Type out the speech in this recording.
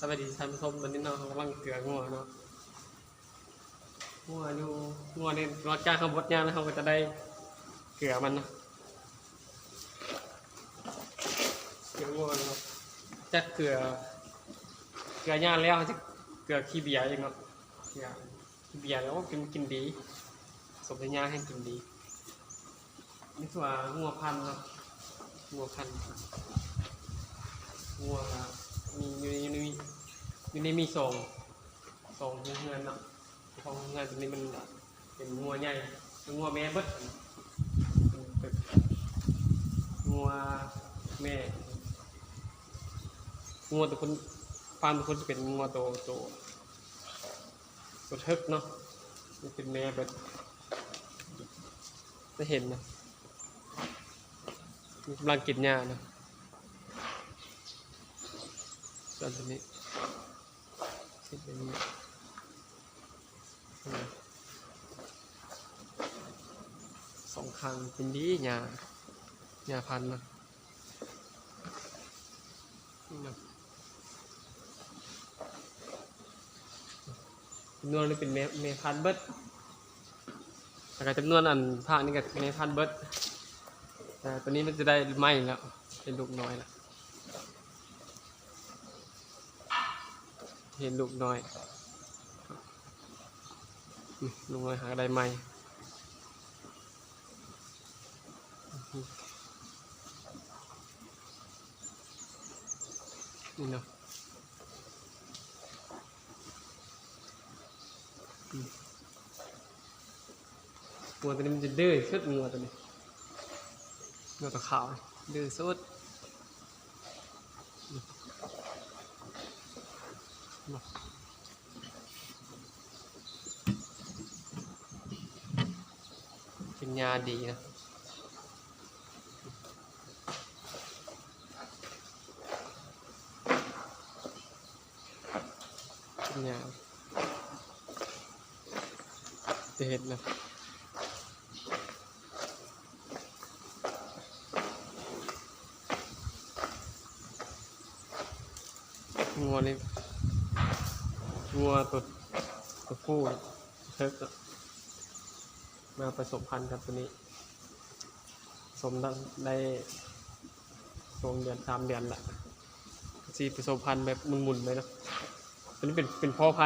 สวัสดีท่านผู้ชมวันนี้เนาะกำลังเกลืองัวเนาะงัวอยู่งัวในรถจ้างขับรถยางแล้วเขาก็จะได้เกลือมันเนาะเกลืองัวนะจะเกลือเกลือยางแล้วจะเกลือขี้เบียร์เองเนาะเกลือขี้เบียร์แล้วก็กินกินดีสมในยางให้กินดีนี่คือว่างัวพันธุ์เนาะงัวพันธุ์งัว มีอยู่ในอยู่ในอยู่ในมีสองสองเฮือนเนาะของเฮือนตัวนี้มันเป็นงัวใหญ่เป็นงัวแม่เบิดเป็นงัวแม่งัวตัวคนฟาร์มตัวคนจะเป็นงัวโตโตตัวเทิกเนาะมันเป็นแม่เบิดจะเห็นนะกำลังกินหญ้านะ ส่วนตัวนี้สิเป็นนี้อืมสองข้างเป็นดีหญ้าหญ้าพันนะนี่นะจำนวนนี้เป็นเมเมพันเบิดแต่การจำนวนอันภาคนี้ก็ในพันเบิร์ดแต่ตัวนี้มันจะได้ไหมแล้วเป็นลูกน้อยแล้ว เห็นลูกน้อยลูกน้อยหาได้ไหมนี่เนาะงัวตัวนี้มันจะดื้อสุดงัวตัวนี้งัวตัวขาวดื้อสุดอืม มากินยาดีนะกินยาเห็นนะงัวนี่ วัวตัวตัวผู้เทิกอะมาผสมพันธุ์กับตัวนี้ สมได้ได้สองเดือนสามเดือนละสี่ผสมพันธุ์แบบหมุนๆไปเนาะตัวนี้เป็นเป็นพ่อพันธุ์